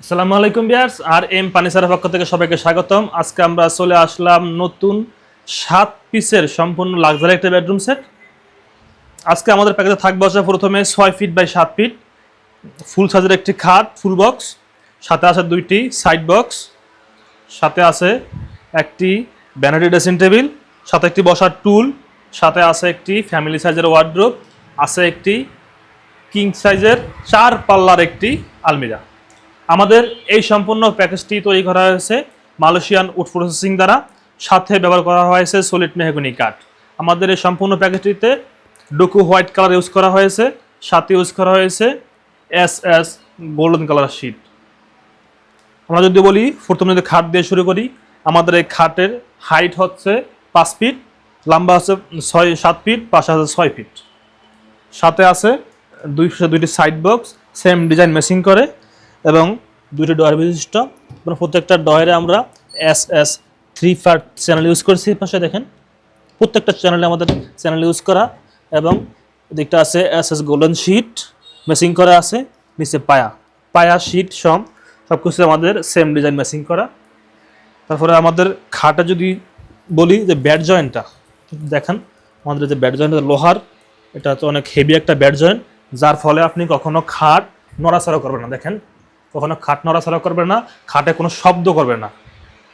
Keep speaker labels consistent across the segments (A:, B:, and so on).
A: আসসালামু আলাইকুম বিয়ার্স আর এম পানিসারের পক্ষ থেকে সবাইকে স্বাগতম। আজকে আমরা চলে আসলাম নতুন সাত পিসের সম্পূর্ণ লাক্সারি একটা বেডরুম সেট আজকে আমাদের প্যাকেজে থাকবে হচ্ছে প্রথমে ছয় ফিট বাই সাত ফিট ফুল সাইজের একটি খাট ফুল বক্স সাথে আছে দুইটি সাইড বক্স সাথে আছে একটি ব্যানারি ড্রেসিং টেবিল সাথে একটি বসার টুল সাথে আছে একটি ফ্যামিলি সাইজের ওয়ার্ড্রোব আছে একটি কিং সাইজের চার পাল্লার একটি আলমিরা। আমাদের এই সম্পূর্ণ প্যাকেজটি তৈরি করা হয়েছে মালয়েশিয়ান উড প্রসেসিং দ্বারা। সাথে ব্যবহার করা হয়েছে সলিড মেহগুনি কাঠ। আমাদের এই সম্পূর্ণ প্যাকেজটিতে ডুকু হোয়াইট কালার ইউজ করা হয়েছে, সাথে ইউজ করা হয়েছে S S golden colour sheet. আমরা যদি বলি, প্রথমে যদি খাট দিয়ে শুরু করি, আমাদের এই খাটের হাইট হচ্ছে পাঁচ ফিট, লম্বা হচ্ছে ছয়, সাত ফিট, পাশে আছে ছয় ফিট। সাথে আছে দুই, দুইটি side box, same design matching করে। এবং দুইটি ডয়ার বিশিষ্ট প্রত্যেকটা ডয়ারে আমরা S S three part channel use করেছি। পাশে দেখেন, প্রত্যেকটা চ্যানেলে আমাদের চ্যানেল ইউজ করা এবং দিকটা আছে S S golden sheet matching করা আছে, নিচে পায়া। পায়া শিট সম সব কিছু আমাদের সেম ডিজাইন মেশিং করা। তারপরে আমাদের খাটে যদি বলি যে ব্যাট জয়েন্টটা দেখেন, আমাদের যে ব্যাট জয়েন্ট লোহার, এটা তো অনেক হেভি একটা ব্যাট জয়েন্ট যার ফলে আপনি কখনো খাট নড়াচড়া করবেন না। দেখেন কখনো খাট নড়াচড়া করবে না, খাটে কোনো শব্দ করবে না।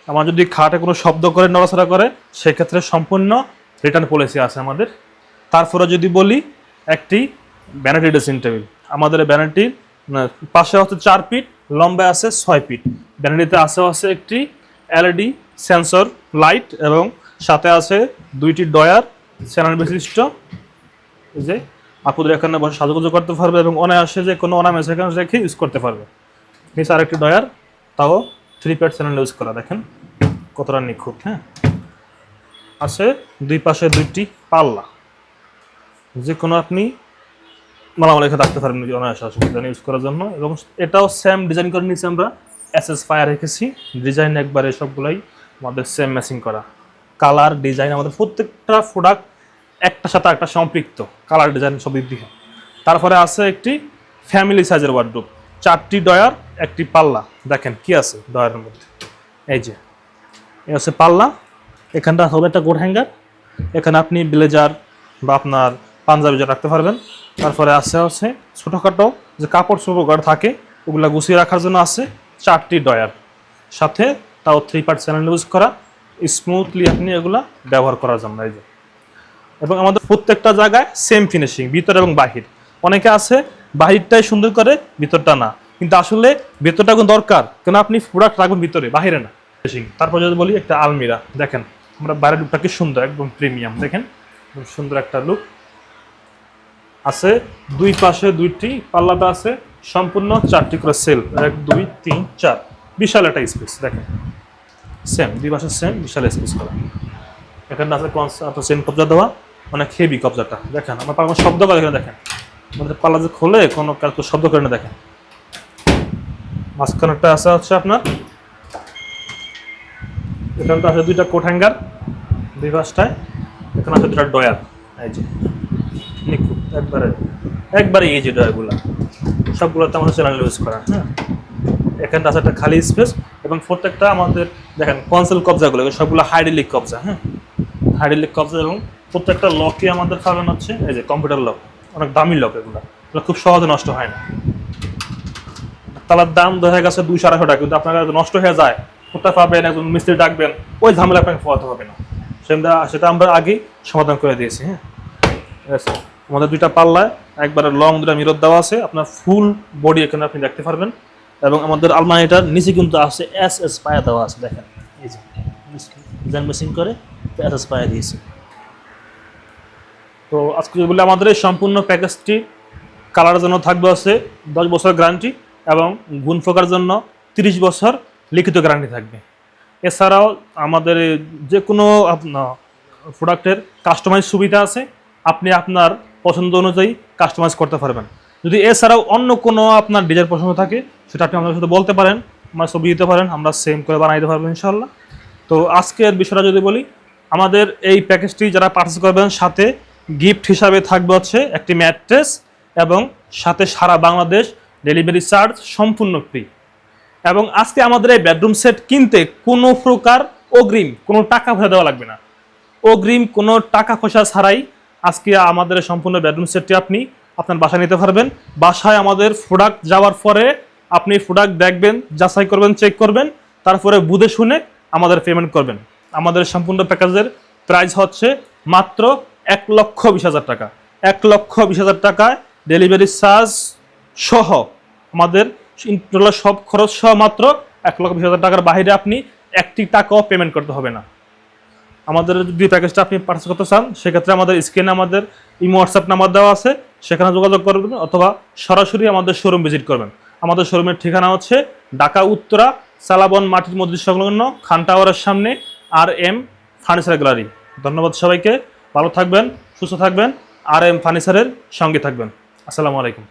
A: আমার যদি খাটে কোনো শব্দ করে, নড়াচড়া করে, সেক্ষেত্রে সম্পূর্ণ রিটার্ন পলিসি আছে আমাদের। তারপরে যদি বলি, একটি ব্যানাটি ড্রেসিং টেবিল আমাদের ব্যানারটির পাশে হচ্ছে চার ফিট লম্বায় আছে ছয় ফিট ব্যানারটিতে আছে আছে একটি এলইডি সেন্সর লাইট এবং সাথে আছে দুইটি ডয়ার চ্যানেল বিশিষ্ট। যে আপুদের এখানে বসে সাজুগুজু করতে পারবে এবং অনায়াসে যে কোনো অনামেস এখানে রেখে ইউজ করতে পারবে। নিচে আরেকটি ডয়ার তাও থ্রি প্যাড চ্যানেল ইউজ করা, দেখেন। কতটা নিখুঁত হ্যাঁ? আছে দুই পাশে দুইটি পাল্লা। যে কোনো আপনি মালামাল এখানে রাখতে পারবেন, অনায়াসে অসুবিধা ইউজ করার জন্য। এবং এটাও সেম ডিজাইন করে নিয়েছি আমরা এস এস ফায়ার রেখেছি। ডিজাইন একবারে সবগুলাই আমাদের সেম ম্যাচিং করা। কালার ডিজাইন আমাদের প্রত্যেকটা প্রোডাক্ট একটা সাথে একটা সম্পৃক্ত। কালার ডিজাইন সব দিকে তারপরে আছে একটি ফ্যামিলি সাইজের ওয়ার্ডরোব চারটি ডয়ার একটি পাল্লা। দেখেন, কি আছে ডয়ারের মধ্যে? এই যে, এই হচ্ছে পাল্লা। এখানটা হবে একটা গোড হ্যাঙ্গার। এখানে আপনি ব্লেজার বা আপনার পাঞ্জাবি যা রাখতে পারবেন। তারপরে আছে হচ্ছে ছোটোখাটো যে কাপড় চোপড় থাকে, ওগুলা গুছিয়ে রাখার জন্য আছে চারটি ডয়ার সাথে তাও থ্রি পার্ট চ্যানেল ইউজ করা স্মুথলি আপনি এগুলা ব্যবহার করার জন্য, এই যে। এবং আমাদের প্রত্যেকটা জায়গায় সেম ফিনিশিং ভিতর এবং বাহির। অনেকে আছে বাহিরটাই সুন্দর করে, ভিতরটা না। কিন্তু আসলে ভিতরটা কোন দরকার কেন আপনি প্রোডাক্ট রাখবেন ভিতরে, বাহিরে না। তারপর যদি বলি একটা আলমিরা, দেখেন, আমরা বাইরের লুকটা কি সুন্দর, একদম প্রিমিয়াম দেখেন সুন্দর একটা লুক আছে, দুই পাশে দুইটি, পাল্লাটা আছে, সম্পূর্ণ চারটি করে সেল এক, দুই, তিন, চার। বিশাল একটা স্পেস দেখেন। সেম দুই পাশে সেম বিশাল স্পেস করা। এখানে আছে আপনার চেন কবজা দেওয়া, অনেক হেভি কবজাটা, দেখেন। আমার পাল্লা শব্দ করে এখানে দেখেন। আমাদের পাল্লা যে খোলে, কোনো কাজ শব্দ করে না, দেখেন। মাঝখানেরটা আছে হচ্ছে আপনার। এখানটা আছে দুইটা কোট হ্যাঙ্গার, দুই পাশটায়। এখানে আছে দুটা ডয়ার এই যে, নিখুঁত, একবারে একবারে এই যে ডয়ারগুলো সবগুলোতে আমাদের চ্যানেল ইউজ করা হ্যাঁ। এখানটা আছে একটা খালি স্পেস এবং প্রত্যেকটা আমাদের, দেখেন কনসেল কবজাগুলো সবগুলো হাইড্রোলিক কবজা হ্যাঁ। হাইড্রোলিক কবজা এবং প্রত্যেকটা লকই আমাদের পাবেন হচ্ছে, এই যে কম্পিউটার লক অনেক দামি লক এগুলো। এগুলো খুব সহজে নষ্ট হয় না। তালার দাম দেখা গেছে দুইশো আড়াইশো টাকা, কিন্তু আপনার নষ্ট হয়ে যায় কোথায় পাবেন? একজন মিস্ত্রি ডাকবেন, ওই ঝামেলা আপনাকে পোয়াতে হবে না। সেটা সেটা আমরা আগেই সমাধান করে দিয়েছি হ্যাঁ? আমাদের দুইটা পাল্লায়, একবারে লং দুটা মিরর দেওয়া আছে, আপনার ফুল বডি এখানে আপনি দেখতে পারবেন, এবং আমাদের আলমারিটার নিচে কিন্তু আছে এস এস পায়া দেওয়া আছে, দেখেন ডিজাইন মেশিন করে এস এস পায়া দিয়েছে। তো আজকে বলি, আমাদের এই সম্পূর্ণ প্যাকেজটি কালারের জন্য থাকবে আছে, দশ বছর গ্যারান্টি এবং গুণ ফোকার জন্য তিরিশ বছর লিখিত গ্যারান্টি থাকবে। এছাড়াও আমাদের যে কোনো আপনার প্রোডাক্টের কাস্টমাইজ সুবিধা আছে, আপনি আপনার পছন্দ অনুযায়ী কাস্টমাইজ করতে পারবেন। যদি এছাড়াও অন্য কোনো আপনার ডিজাইন পছন্দ থাকে, সেটা আপনি আমাদের সাথে বলতে পারেন, আমরা ছবি দিতে পারেন, আমরা সেম করে বানাই দিতে পারব ইনশাল্লাহ তো আজকের বিষয়টা যদি বলি, আমাদের এই প্যাকেজটি যারা পার্চেস করবেন, সাথে গিফট হিসাবে থাকবে হচ্ছে একটি ম্যাট্রেস এবং সাথে সারা বাংলাদেশ ডেলিভারি চার্জ সম্পূর্ণ ফ্রি। এবং আজকে আমাদের এই বেডরুম সেট কিনতে কোনো প্রকার অগ্রিম কোনো টাকা পয়সা দেওয়া লাগবে না। অগ্রিম কোনো টাকা পয়সা ছাড়াই আজকে আমাদের সম্পূর্ণ বেডরুম সেটটি আপনি আপনার বাসায় নিতে পারবেন। বাসায় আমাদের প্রোডাক্ট যাওয়ার পরে আপনি প্রোডাক্ট দেখবেন, যাচাই করবেন চেক করবেন, তারপরে বুঝে শুনে আমাদের পেমেন্ট করবেন। আমাদের সম্পূর্ণ প্যাকেজের প্রাইস হচ্ছে মাত্র এক লক্ষ বিশ হাজার টাকা। এক লক্ষ বিশ হাজার টাকায় ডেলিভারি চার্জ সহ আমাদের টোটাল সব খরচ সহ মাত্র এক লক্ষ বিশ হাজার টাকার বাইরে আপনি একটি টাকাও পেমেন্ট করতে হবে না। আমাদের যদি প্যাকেজটা আপনি পার্চেস করতে চান, সেক্ষেত্রে আমাদের স্ক্রিনে আমাদের ইমো হোয়াটসঅ্যাপ নাম্বার দেওয়া আছে, সেখানে যোগাযোগ করবেন অথবা সরাসরি আমাদের শোরুম ভিজিট করবেন। আমাদের শোরুমের ঠিকানা হচ্ছে ঢাকা, উত্তরা সালাবন মাটির মসজিদ সংলগ্ন, খান টাওয়ারের সামনে আর এম ফার্নিচার গ্যালারি ধন্যবাদ সবাইকে, ভালো থাকবেন, সুস্থ থাকবেন আর এম ফার্নিচারের সঙ্গে থাকবেন। আসসালামু আলাইকুম।